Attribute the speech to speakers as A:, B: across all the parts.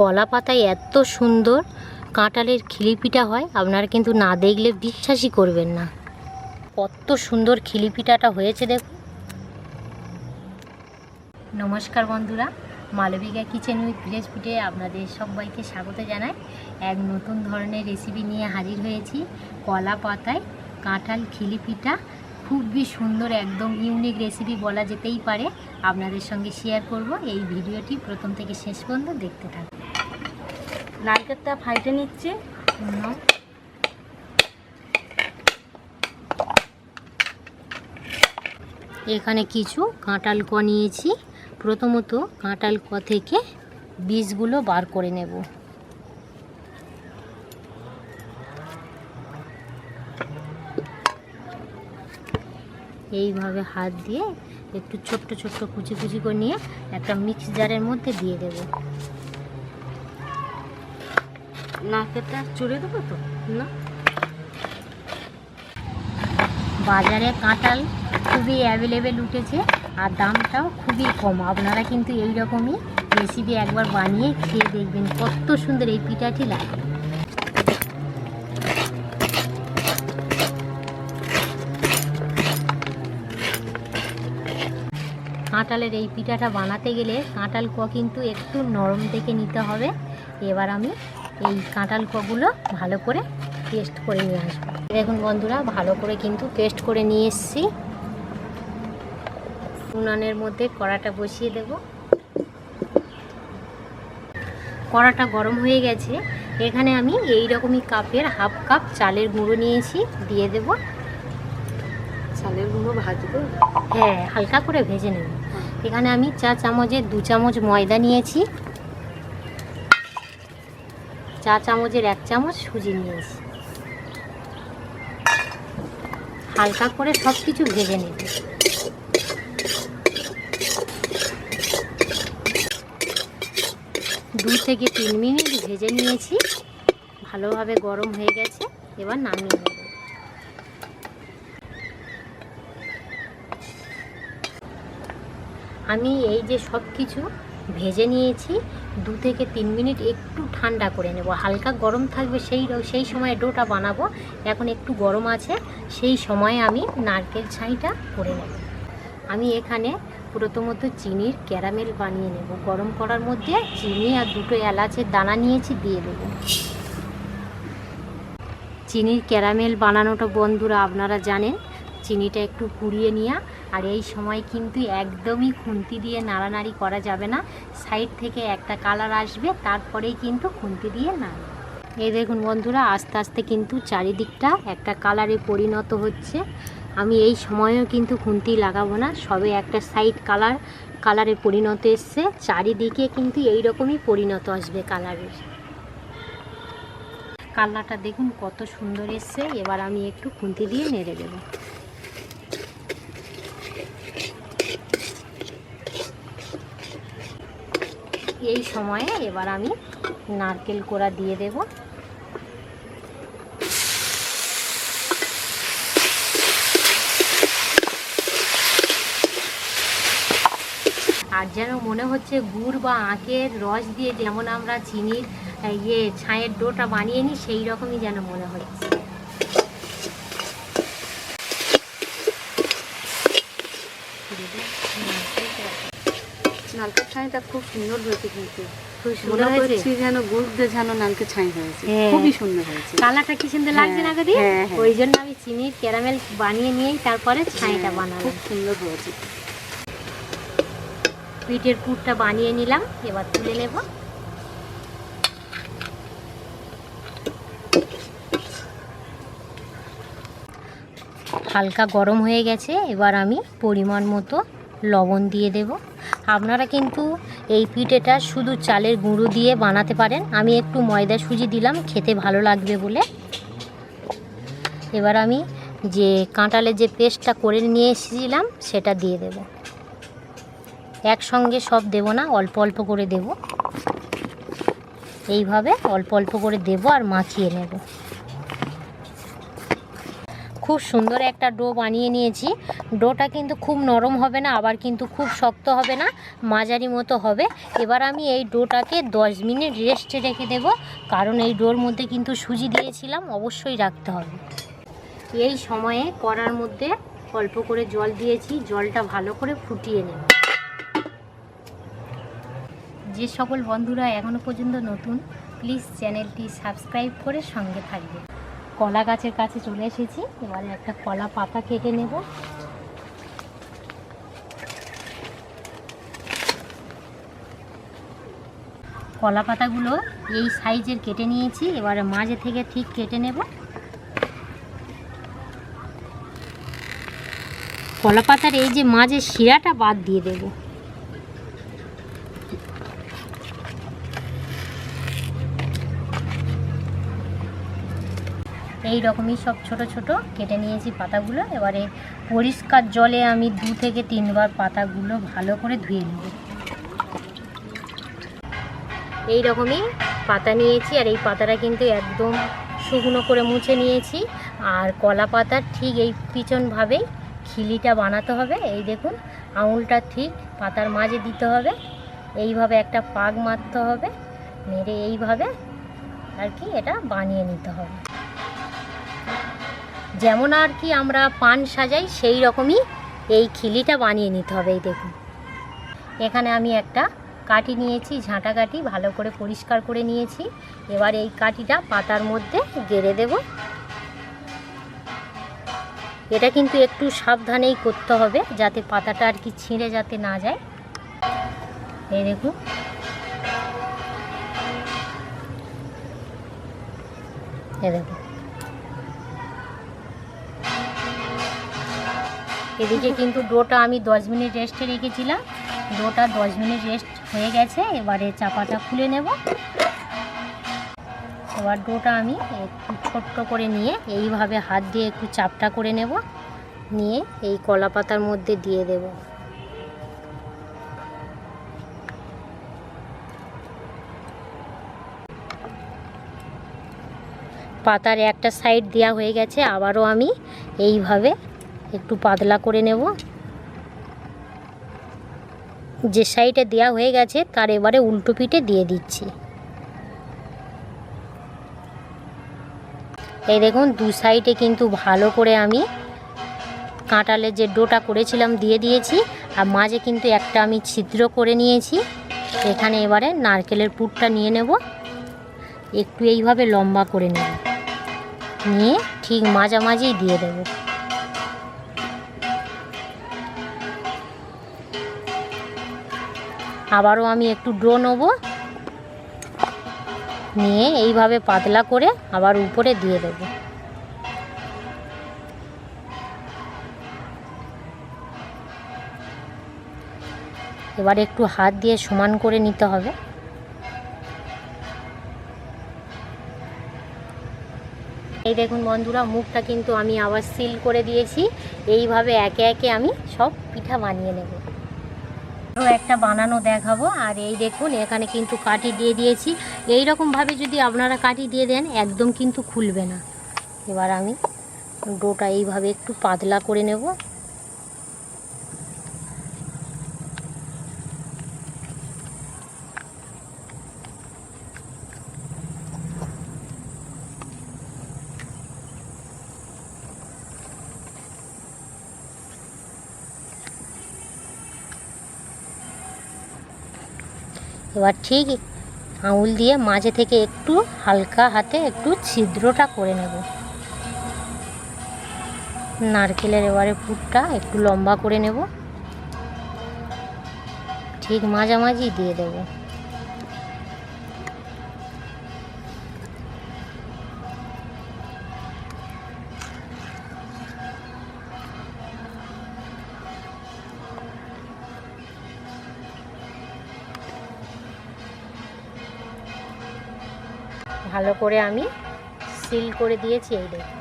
A: কলা পাতায় এত সুন্দর কাঁঠালের খিলিপিটা হয়, আপনারা কিন্তু না দেখলে বিশ্বাসই করবেন না। কত সুন্দর খিলিপিটাটা হয়েছে দেখুন। নমস্কার বন্ধুরা, মালবিকা কিচেন উইথ ভিলেজ ফুডে আপনাদের সবাইকে স্বাগত জানাই। এক নতুন ধরনের রেসিপি নিয়ে হাজির হয়েছি কলা পাতায় কাঁঠাল খিলিপিটা খুবই সুন্দর, একদম ইউনিক রেসিপি বলা যেতেই পারে। আপনাদের সঙ্গে শেয়ার করব, এই ভিডিওটি প্রথম থেকে শেষ পর্যন্ত দেখতে থাকুন।
B: নারকেলটা ফাইটে নিচ্ছে।
A: এখানে কিছু কাঁঠাল ক নিয়েছি। প্রথমত কাঁটাল ক থেকে বীজগুলো বার করে নেব। এইভাবে হাত দিয়ে একটু ছোট্ট ছোট্ট কুচি কুচি করে নিয়ে একটা মিক্স জারের মধ্যে দিয়ে দেব।
B: দেবো তো? না।
A: বাজারে কাঁঠাল খুবই অ্যাভেলেবেল উঠেছে আর দামটাও খুবই কম। আপনারা কিন্তু এই রকমই রেসিপি একবার বানিয়ে খেয়ে দেখবেন কত সুন্দর এই পিঠাটি লাগে। কাঁঠালের এই পিঠাটা বানাতে গেলে কাঁঠাল ক কিন্তু একটু নরম দেখে নিতে হবে। এবার আমি এই কাঁঠাল কগুলো ভালো করে পেস্ট করে নিয়ে আসব। দেখুন বন্ধুরা ভালো করে কিন্তু পেস্ট করে নিয়ে এসেছি। উনানের মধ্যে কড়াটা বসিয়ে দেব। কড়াটা গরম হয়ে গেছে। এখানে আমি এই রকমই কাপের হাফ কাপ চালের গুঁড়ো নিয়েছি দিয়ে দেব।
B: চালের গুঁড়ো ভাজবো?
A: হ্যাঁ হালকা করে ভেজে নেব। এখানে আমি চা চামচের দু চামচ ময়দা নিয়েছি। চা চামচের এক চামচ সুজি নিয়েছি। হালকা করে সব কিছু ভেজে নেব। দু থেকে তিন মিনিট ভেজে নিয়েছি। ভালোভাবে গরম হয়ে গেছে, এবার নামিয়ে নেব। আমি এই যে সব কিছু ভেজে নিয়েছি দু থেকে তিন মিনিট একটু ঠান্ডা করে নেব। হালকা গরম থাকবে সেই সেই সময় ডোটা বানাবো। এখন একটু গরম আছে, সেই সময়ে আমি নারকেল ছাইটা করে নেব। আমি এখানে প্রথমত চিনির ক্যারামেল বানিয়ে নেব। গরম করার মধ্যে চিনি আর দুটো এলাচের দানা নিয়েছি, দিয়ে দেবো। চিনির ক্যারামেল বানানোটা বন্ধুরা আপনারা জানেন। চিনিটা একটু কুড়িয়ে নেওয়া আর এই সময় কিন্তু একদমই খুন্তি দিয়ে নাড়ানাড়ি করা যাবে না। সাইড থেকে একটা কালার আসবে, তারপরেই কিন্তু খুন্তি দিয়ে নাড়বে। এই দেখুন বন্ধুরা, আস্তে আস্তে কিন্তু চারিদিকটা একটা কালারে পরিণত হচ্ছে। আমি এই সময়েও কিন্তু খুন্তি লাগাবো না, সবে একটা সাইড কালার, কালারে পরিণত এসছে। চারিদিকে কিন্তু এই রকমই পরিণত আসবে কালারের। কালারটা দেখুন কত সুন্দর এসছে, এবার আমি একটু খুন্তি দিয়ে নেড়ে দেবো। এই সময়ে এবার আমি নারকেল কোড়া দিয়ে দেব। আর যেন মনে হচ্ছে গুড় বা আখের রস দিয়ে যেমন আমরা চিনির ইয়ে ছায়ের ডোটা বানিয়ে নিই, সেই রকমই যেন মনে হচ্ছে।
B: নারকেল ছাইটা খুব সুন্দর হয়েছে কিন্তু।
A: খুব সুন্দর হয়েছে?
B: যেন গুড় দিয়ে যেন নারকেল ছাই হয়েছে।
A: হ্যাঁ।
B: খুবই সুন্দর হয়েছে।
A: কালারটা কি সুন্দর লাগছে না গদি
B: হ্যাঁ, হ্যাঁ।
A: ওই জন্য আমি চিনির ক্যারামেল বানিয়ে নিয়েই তারপরে ছাইটা
B: হ্যাঁ,
A: বানাবো
B: খুব সুন্দর হয়েছে।
A: পিঠের পুরটা বানিয়ে নিলাম এবার তুলে নেব। হালকা গরম হয়ে গেছে এবার আমি পরিমাণ মতো লবণ দিয়ে দেব। আপনারা কিন্তু এই পিঠেটা শুধু চালের গুঁড়ো দিয়ে বানাতে পারেন। আমি একটু ময়দা সুজি দিলাম, খেতে ভালো লাগবে বলে। এবার আমি যে কাঁঠালের যে পেস্টটা করে নিয়ে এসেছিলাম, সেটা দিয়ে দেব। একসঙ্গে সব দেব না, অল্প অল্প করে দেব। এইভাবে অল্প অল্প করে দেব আর মাখিয়ে নেব। খুব সুন্দর একটা ডো বানিয়ে নিয়েছি। ডোটা কিন্তু খুব নরম হবে না, আবার কিন্তু খুব শক্ত হবে না, মাঝারি মতো হবে। এবার আমি এই ডোটাকে দশ মিনিট রেস্টে রেখে দেব, কারণ এই ডোর মধ্যে কিন্তু সুজি দিয়েছিলাম, অবশ্যই রাখতে হবে। এই সময়ে কড়ার মধ্যে অল্প করে জল দিয়েছি, জলটা ভালো করে ফুটিয়ে নেব। যে সকল বন্ধুরা এখনও পর্যন্ত নতুন প্লিজ চ্যানেলটি সাবস্ক্রাইব করে সঙ্গে থাকবে। কলা গাছের কাছে চলে এসেছি। এবারে একটা কলা পাতা কেটে নেব। কলা পাতাগুলো এই সাইজের কেটে নিয়েছি। এবারে মাঝে থেকে ঠিক কেটে নেব। কলা পাতার এই যে মাঝের শিরাটা বাদ দিয়ে দেবো। এই রকমই সব ছোট ছোট কেটে নিয়েছি পাতাগুলো। এবারে পরিষ্কার জলে আমি দু থেকে তিনবার পাতাগুলো ভালো করে ধুয়ে নেব। এই রকমই পাতা নিয়েছি আর এই পাতাটা কিন্তু একদম শুকনো করে মুছে নিয়েছি। আর কলা পাতার ঠিক এই পিছনভাবেই খিলিটা বানাতে হবে। এই দেখুন, আঙুলটা ঠিক পাতার মাঝে দিতে হবে। এইভাবে একটা পাক মারতে হবে, মেরে এইভাবে আর কি এটা বানিয়ে নিতে হবে। যেমন আর কি আমরা পান সাজাই, সেই রকমই এই খিলিটা বানিয়ে নিতে হবে, এই দেখুন। এখানে আমি একটা কাটি নিয়েছি, ঝাঁটা কাঠি, ভালো করে পরিষ্কার করে নিয়েছি। এবার এই কাঠিটা পাতার মধ্যে গেড়ে দেব। এটা কিন্তু একটু সাবধানেই করতে হবে, যাতে পাতাটা আর কি ছিঁড়ে যাতে না যায়। এই দেখুন। এ দেখুন। এদিকে কিন্তু ডোটা আমি দশ মিনিট রেস্টে রেখেছিলাম। ডোটা দশ মিনিট রেস্ট হয়ে গেছে, এবারে চাপাটা খুলে নেব। এবার ডোটা আমি একটু ছোট্ট করে নিয়ে এইভাবে হাত দিয়ে একটু চাপটা করে নেব। নিয়ে এই কলা পাতার মধ্যে দিয়ে দেব। পাতার একটা সাইড দেওয়া হয়ে গেছে, আবারও আমি এইভাবে একটু পাতলা করে নেব। যে সাইডে দেওয়া হয়ে গেছে, তার এবারে উল্টো পিঠে দিয়ে দিচ্ছি। এই দেখুন, দু সাইডে কিন্তু ভালো করে আমি কাঁটালে যে ডোটা করেছিলাম দিয়ে দিয়েছি, আর মাঝে কিন্তু একটা আমি ছিদ্র করে নিয়েছি। এখানে এবারে নারকেলের পুরটা নিয়ে নেব। একটু এইভাবে লম্বা করে নেব। নিয়ে ঠিক মাঝামাঝিই দিয়ে দেবো। আবারও আমি একটু ড্রো নেব। নিয়ে এইভাবে পাতলা করে আবার উপরে দিয়ে দেব। এবার একটু হাত দিয়ে সমান করে নিতে হবে। এই দেখুন বন্ধুরা, মুখটা কিন্তু আমি আবার সিল করে দিয়েছি। এইভাবে একে একে আমি সব পিঠা বানিয়ে নেব। আরও একটা বানানো দেখাবো। আর এই দেখুন, এখানে কিন্তু কাটি দিয়ে দিয়েছি। এই রকমভাবে যদি আপনারা কাটি দিয়ে দেন, একদম কিন্তু খুলবে না। এবার আমি ডোটা এইভাবে একটু পাতলা করে নেব। এবার ঠিক আঙুল দিয়ে মাঝে থেকে একটু হালকা হাতে একটু ছিদ্রটা করে নেব। নারকেলের এবারে পুরটা একটু লম্বা করে নেব। ঠিক মাঝামাঝি দিয়ে দেব। ভালো করে আমি সিল করে দিয়েছি এই দেখুন।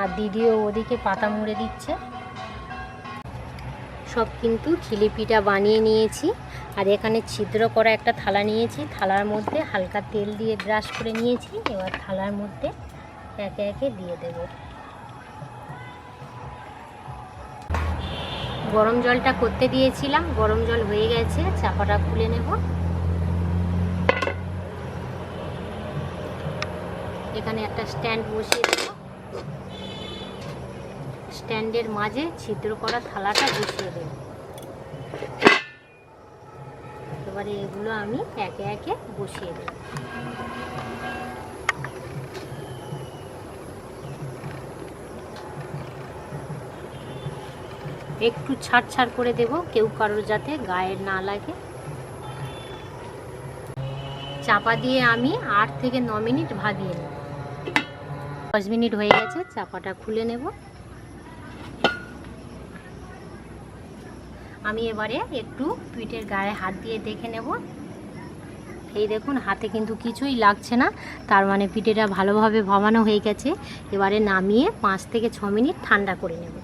A: আর দিদিও ওদিকে পাতা মুড়ে দিচ্ছে। সব কিন্তু খিলিপিটা বানিয়ে নিয়েছি। আর এখানে ছিদ্র করা একটা থালা নিয়েছি। থালার মধ্যে হালকা তেল দিয়ে ব্রাশ করে নিয়েছি। এবার থালার মধ্যে একে একে দিয়ে দেব। গরম জলটা করতে দিয়েছিলাম। গরম জল হয়ে গেছে। চাপাটা খুলে নেব। এখানে একটা স্ট্যান্ড বসিয়ে দেব। স্ট্যান্ডের মাঝে ছিদ্র করা থালাটা বসিয়ে দেব। এবারে এগুলো আমি একে একে বসিয়ে দেব। একটু ছাড় ছাড় করে দেব, কেউ কারোর যাতে গায়ে না লাগে। চাপা দিয়ে আমি আট থেকে ন মিনিট ভাগিয়ে নেব। দশ মিনিট হয়ে গেছে, চাপাটা খুলে নেব। আমি এবারে একটু পিঠের গায়ে হাত দিয়ে দেখে নেব। এই দেখুন, হাতে কিন্তু কিছুই লাগছে না, তার মানে পিঠেটা ভালোভাবে ভাবানো হয়ে গেছে। এবারে নামিয়ে পাঁচ থেকে ছ মিনিট ঠান্ডা করে নেব।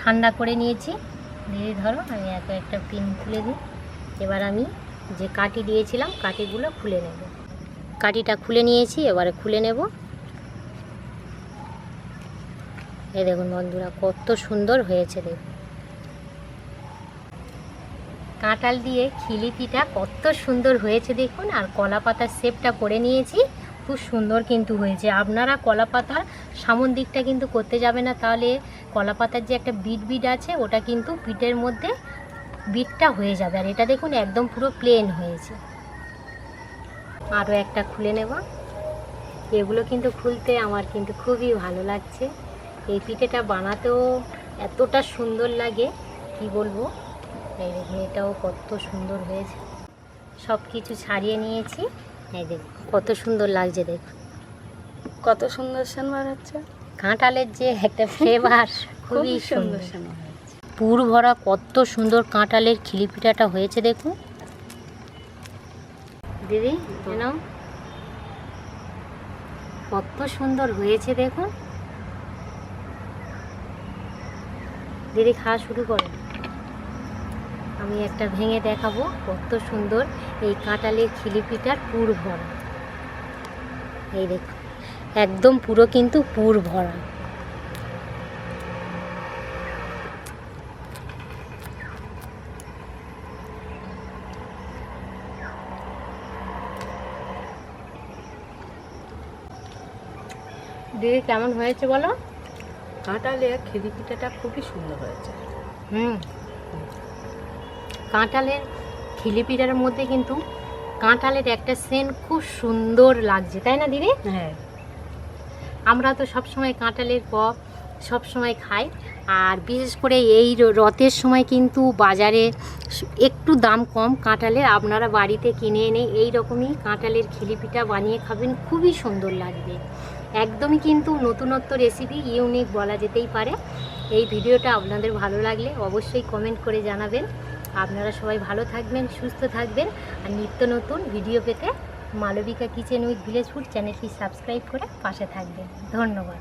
A: ঠান্ডা করে নিয়েছি। দিয়ে ধরো, আমি এত একটা পিন খুলে দিই। এবার আমি যে কাঠি দিয়েছিলাম, কাঠিগুলো খুলে নেব। কাঠিটা খুলে নিয়েছি, এবারে খুলে নেব। এ দেখুন বন্ধুরা, কত সুন্দর হয়েছে দেখুন। কাঁঠাল দিয়ে খিলিপিটা কত সুন্দর হয়েছে দেখুন, আর কলা পাতার শেপটা করে নিয়েছি, খুব সুন্দর কিন্তু হয়েছে। আপনারা কলা পাতার সামন দিকটা কিন্তু করতে যাবে না, তাহলে কলা পাতার যে একটা বিট বিট আছে, ওটা কিন্তু পিঠের মধ্যে বিটটা হয়ে যাবে। আর এটা দেখুন একদম পুরো প্লেন হয়েছে। আরও একটা খুলে নেব। এগুলো কিন্তু খুলতে আমার কিন্তু খুবই ভালো লাগছে। এই পিঠেটা বানাতেও এতটা সুন্দর লাগে কি বলব? এই দেখুন এটাও কত সুন্দর হয়েছে। সব কিছু ছাড়িয়ে নিয়েছি। এই দেখুন কত সুন্দর লাগছে দেখুন।
B: কত সুন্দর সেন হচ্ছে।
A: কাঁঠালের যে একটা ফ্লেভার খুবই সুন্দর।
B: সেন।
A: পুর ভরা কত সুন্দর কাঁঠালের খিলিপিঠাটা হয়েছে দেখুন। দিদি কত সুন্দর হয়েছে দেখুন। দিদি খাওয়া শুরু করো। আমি একটা ভেঙে দেখাবো কত সুন্দর এই কাঁটালের খিলিপিটার পুর ভরা। এই দেখুন, একদম পুরো কিন্তু পুর ভরা। দিদি কেমন হয়েছে বলো?
B: কাঁঠালে খিদি পিঠাটা খুবই সুন্দর হয়েছে।
A: হুম। কাঁঠালের খিলিপিটার মধ্যে কিন্তু কাঁঠালের একটা সেন্ট খুব সুন্দর লাগছে তাই না দিদি?
B: হ্যাঁ।
A: আমরা তো সব সময় কাঁঠালের পপ সব সময় খাই আর বিশেষ করে এই রথের সময় কিন্তু বাজারে একটু দাম কম কাঁঠালের আপনারা বাড়িতে কিনে এনে এই রকমই কাঁঠালের খিলিপিটা বানিয়ে খাবেন খুবই সুন্দর লাগবে। একদমই কিন্তু নতুনত্ব রেসিপি ইউনিক বলা যেতেই পারে। এই ভিডিওটা আপনাদের ভালো লাগলে অবশ্যই কমেন্ট করে জানাবেন। আপনারা সবাই ভালো থাকবেন, সুস্থ থাকবেন। আর নিত্য নতুন ভিডিও পেতে Malabika kitchen with village food চ্যানেলটি সাবস্ক্রাইব করে পাশে থাকবেন। ধন্যবাদ।